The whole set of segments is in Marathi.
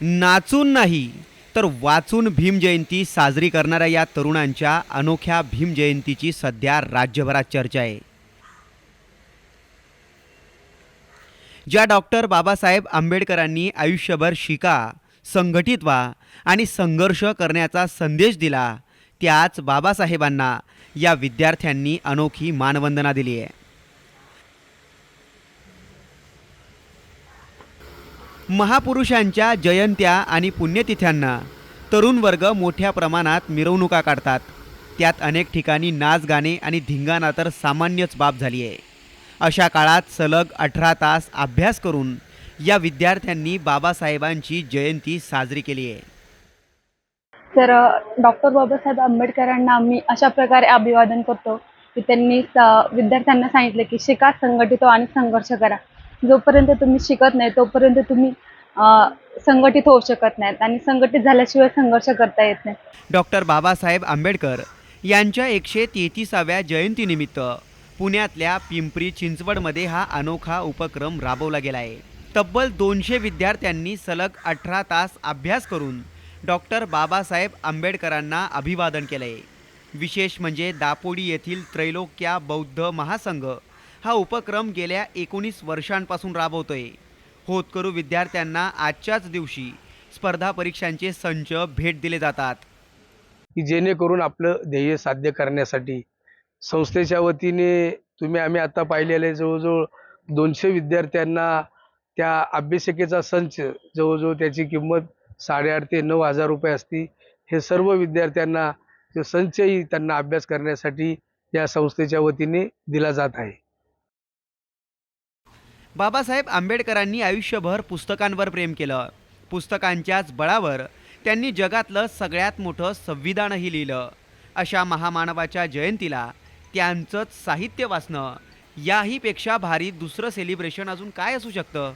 नाचून नाही तर वाचून भीमजयंती साजरी करणाऱ्या या तरुणांच्या अनोख्या भीमजयंतीची सध्या राज्यभरात चर्चा आहे. ज्या डॉक्टर बाबासाहेब आंबेडकरांनी आयुष्यभर शिका संघटित व्हा आणि संघर्ष करण्याचा संदेश दिला त्याच बाबासाहेबांना या विद्यार्थ्यांनी अनोखी मानवंदना दिली आहे. महापुरुषांच्या जयंत्या आणि पुण्यतिथ्यांना तरुण वर्ग मोठ्या प्रमाणात मिरवणुका काढतात. त्यात अनेक ठिकाणी नाच गाणे आणि धिंगाणा तर सामान्यच बाब झाली आहे अशा काळात सलग अठरा तास अभ्यास करून या विद्यार्थ्यांनी बाबासाहेबांची जयंती साजरी केली आहे तर डॉक्टर बाबासाहेब आंबेडकरांना आम्ही अशा प्रकारे अभिवादन करतो की त्यांनी विद्यार्थ्यांना सांगितलं की शिका संघटित आणि संघर्ष करा. जोपर्यंत तुम्ही शिकत नाही तोपर्यंत तुम्ही संघटित होऊ शकत नाहीत आणि संघटित झाल्याशिवाय संघर्ष करता येत नाही. डॉक्टर बाबासाहेब आंबेडकर यांच्या एकशे तेहतीसाव्या जयंतीनिमित्त पुण्यातल्या पिंपरी चिंचवडमध्ये हा अनोखा उपक्रम राबवला गेला आहे. तब्बल दोनशे विद्यार्थ्यांनी सलग अठरा तास अभ्यास करून डॉक्टर बाबासाहेब आंबेडकरांना अभिवादन केलं आहे विशेष म्हणजे दापोडी येथील त्रैलोक्या बौद्ध महासंघ हा उपक्रम गेल्या एकोणीस वर्षांपासून राबवतोय. होतकरू विद्यार्थ्यांना आजच्याच दिवशी स्पर्धा परीक्षांचे संच भेट दिले जातात. की जेणेकरून आपलं ध्येय साध्य करण्यासाठी संस्थेच्या वतीने तुम्ही आम्ही आता पाहिलेले जवळजवळ दोनशे विद्यार्थ्यांना त्या अभ्यासिकेचा संच जवळजवळ त्याची किंमत साडेआठ ते नऊ हजार रुपये असती. हे सर्व विद्यार्थ्यांना संचही त्यांना अभ्यास करण्यासाठी या संस्थेच्या वतीने दिला जात आहे. बाबासाहेब आंबेडकरांनी आयुष्यभर पुस्तकांवर प्रेम केलं. पुस्तकांच्याच बळावर त्यांनी जगातलं सगळ्यात मोठं संविधानही लिहिलं. अशा महामानवाच्या जयंतीला त्यांचंच साहित्य वाचणं याहीपेक्षा भारी दुसरं सेलिब्रेशन अजून काय असू शकतं?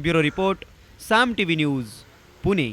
Bureau report Saam T V news Pune.